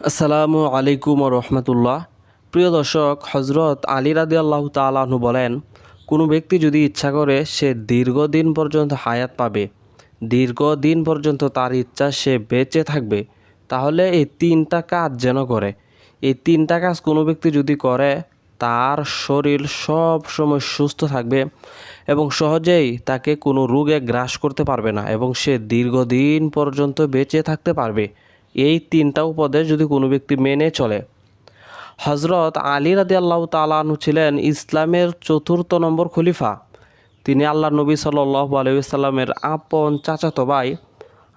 আসসালামু আলাইকুম রহমতুল্লাহ। প্রিয় দর্শক হজরত আলী রাদি আল্লাহ তালাহু বলেন, কোনো ব্যক্তি যদি ইচ্ছা করে সে দীর্ঘদিন পর্যন্ত হায়াত পাবে, দীর্ঘদিন পর্যন্ত তার ইচ্ছা সে বেঁচে থাকবে, তাহলে এই তিনটা কাজ যেন করে। এই তিনটা কাজ কোনো ব্যক্তি যদি করে, তার শরীর সব সময় সুস্থ থাকবে এবং সহজেই তাকে কোনো রোগে গ্রাস করতে পারবে না এবং সে দীর্ঘদিন পর্যন্ত বেঁচে থাকতে পারবে। এই তিনটা উপদেশ যদি কোনো ব্যক্তি মেনে চলে। হজরত আলী রাদি আল্লাহ তালাহু ছিলেন ইসলামের চতুর্থ নম্বর খলিফা। তিনি আল্লাহ নবী সাল্লাহ আলহিসাল্লামের আপন চাচাতো ভাই।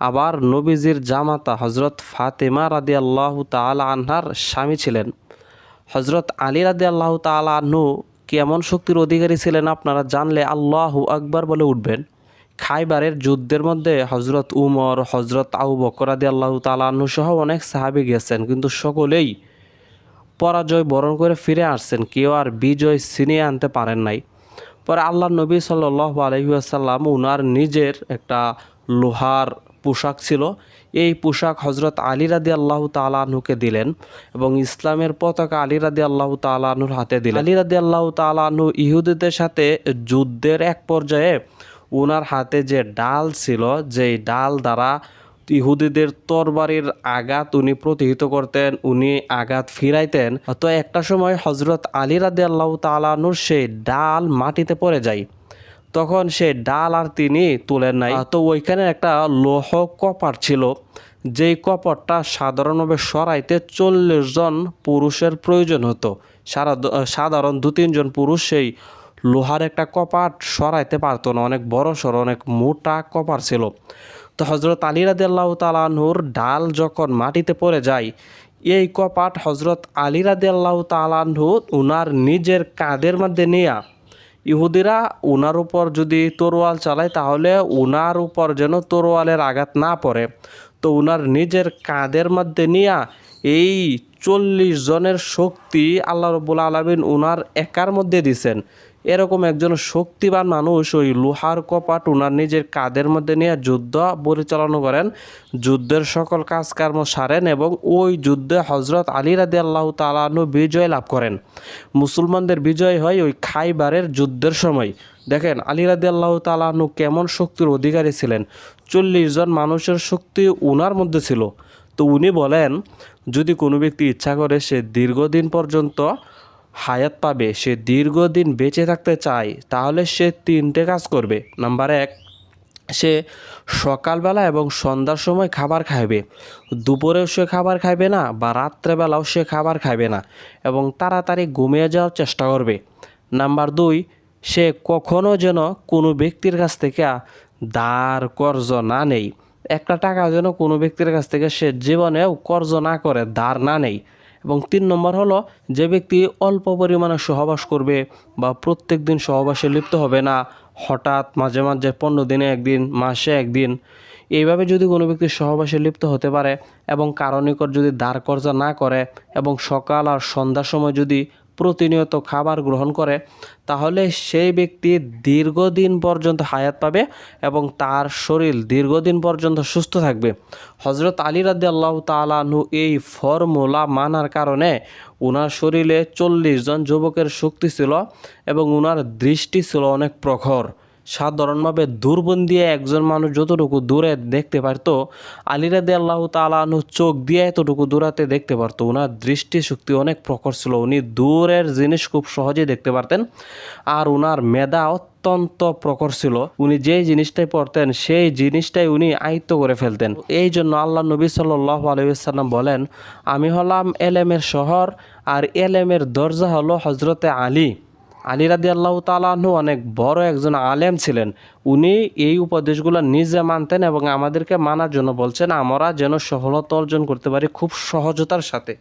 আবার নবীজির জামাতা হজরত ফাতেমা রাদি আল্লাহ তালা আনহার স্বামী ছিলেন। হজরত আলী রাদি আল্লাহ তালা কেমন শক্তির অধিকারী ছিলেন আপনারা জানলে আল্লাহু আকবার বলে উঠবেন। খাইবারের যুদ্ধের মধ্যে হজরত উমর হজরত আউ বকরাদি আল্লাহ তালাহু সহ অনেক সাহাবি গেছেন কিন্তু সকলেই পরাজয় বরণ করে ফিরে আসছেন। কেউ আর বিজয় ছিনিয়ে আনতে পারেন নাই। পরে আল্লাহ নবী সাল্লাহ আলহিহাসাল্লাম উনার নিজের একটা লোহার পোশাক ছিল। এই পোশাক হজরত আলী রাদি আল্লাহ তালাহুকে দিলেন এবং ইসলামের পতাকা আলী রাদি আল্লাহ তালাহুর হাতে দিলেন। আলী রাদি আল্লাহ তালাহু ইহুদিদের সাথে যুদ্ধের এক পর্যায়ে ওনার হাতে যে ডাল ছিল, যেই ডাল দ্বারা ইহুদিদের তরবারির আঘাত উনি প্রতিহিত করতেন, উনি আঘাত ফিরাইতেন। তো একটা সময় হজরত আলী রাদি আল্লাহ তালানুর সেই ডাল মাটিতে পড়ে যায়। তখন সে ডাল আর তিনি তুলেন নাই। তো ওইখানে একটা লোহ কপার ছিল। যেই কপারটা সাধারণভাবে সরাইতে চল্লিশ জন পুরুষের প্রয়োজন হতো। সারা সাধারণ দু তিনজন পুরুষ সেই লোহার একটা কপাট সরাইতে পারতো না, অনেক বড় সড়, অনেক মোটা কপার ছিল। তো হজরত আলী রাদিয়াল্লাহ তালাহুর ডাল যখন মাটিতে পড়ে যায়, এই কপাট হজরত আলী রাদিয়াল্লাহ তালাহু উনার নিজের কাঁধের মধ্যে নিয়ে, ইহুদিরা উনার উপর যদি তরোয়াল চালায় তাহলে উনার উপর যেন তরোয়ালের আঘাত না পড়ে। তো উনার নিজের কাঁধের মধ্যে নিয়ে এই চল্লিশ জনের শক্তি আল্লাহ রবুল আলমিন উনার একার মধ্যে দিছেন। এরকম একজন শক্তিবান মানুষ ওই লোহার কপাট উনার নিজের কাদের মধ্যে নিয়ে যুদ্ধ পরিচালনা করেন, যুদ্ধের সকল কাজকর্ম সারেন এবং ওই যুদ্ধে হজরত আলী রাদি আল্লাহ তালাহু বিজয় লাভ করেন। মুসলমানদের বিজয় হয় ওই খাইবারের যুদ্ধের সময়। দেখেন, আলী রাদি আল্লাহ তালাহু কেমন শক্তির অধিকারী ছিলেন। চল্লিশ জন মানুষের শক্তি উনার মধ্যে ছিল। তো উনি বলেন, যদি কোনো ব্যক্তি ইচ্ছা করে সে দীর্ঘদিন পর্যন্ত হায়াত পাবে, সে দীর্ঘদিন বেঁচে থাকতে চায়, তাহলে সে তিনটে কাজ করবে। নাম্বার এক, সে সকালবেলা এবং সন্ধ্যার সময় খাবার খাইবে। দুপুরেও সে খাবার খাইবে না বা রাত্রেবেলাও সে খাবার খাইবে না এবং তাড়াতাড়ি ঘুমিয়ে যাওয়ার চেষ্টা করবে। নাম্বার দুই, সে কখনো যেন কোনো ব্যক্তির কাছ থেকে দার কর্জ না নেই। একটা টাকা যেন কোনো ব্যক্তির কাছ থেকে সে জীবনেও কর্জ না করে দার না নেই। এবং তিন নম্বর হলো, যে ব্যক্তি অল্প পরিমাণে সহবাস করবে বা প্রত্যেক দিন সহবাসে লিপ্ত হবে না, হঠাৎ মাঝে মাঝে পনেরো দিনে একদিন, মাসে একদিন, এইভাবে যদি কোনো ব্যক্তি সহবাসে লিপ্ত হতে পারে এবং কারণিকর যদি দাঁড় কর্জা না করে এবং সকাল আর সন্ধ্যার সময় যদি প্রতিনিয়ত খাবার গ্রহণ করে, তাহলে সেই ব্যক্তি দীর্ঘদিন পর্যন্ত হায়াত পাবে এবং তার শরীর দীর্ঘদিন পর্যন্ত সুস্থ থাকবে। হজরত আলী রাদ্দি আল্লাহ তালাহু এই ফর্মুলা মানার কারণে ওনার শরীরে চল্লিশ জন যুবকের শক্তি ছিল এবং ওনার দৃষ্টি ছিল অনেক প্রখর। সাধারণভাবে দূরবন দিয়ে একজন মানুষ যতটুকু দূরে দেখতে পারতো আলিরাদে আল্লাহ তালানু চোখ দিয়ে এতটুকু দূরাতে দেখতে পারতো। ওনার দৃষ্টিশক্তি অনেক প্রখর ছিল। উনি দূরের জিনিস খুব সহজেই দেখতে পারতেন আর ওনার মেধা অত্যন্ত প্রখর ছিল। উনি যে জিনিসটাই পড়তেন, সেই জিনিসটাই উনি আয়ত্ত করে ফেলতেন। এই জন্য আল্লাহ নবী সাল্লাহ আলহিসাল্লাম বলেন, আমি হলাম এলেমের শহর আর এলেমের দরজা হলো হজরতে আলী। আলী রাদি আল্লাহ তালাহু অনেক বড় একজন আলেম ছিলেন। উনি এই উপদেশগুলো নিজে মানতেন এবং আমাদেরকে মানার জন্য বলছেন, আমরা যেন সফলতা অর্জন করতে পারি খুব সহজতার সাথে।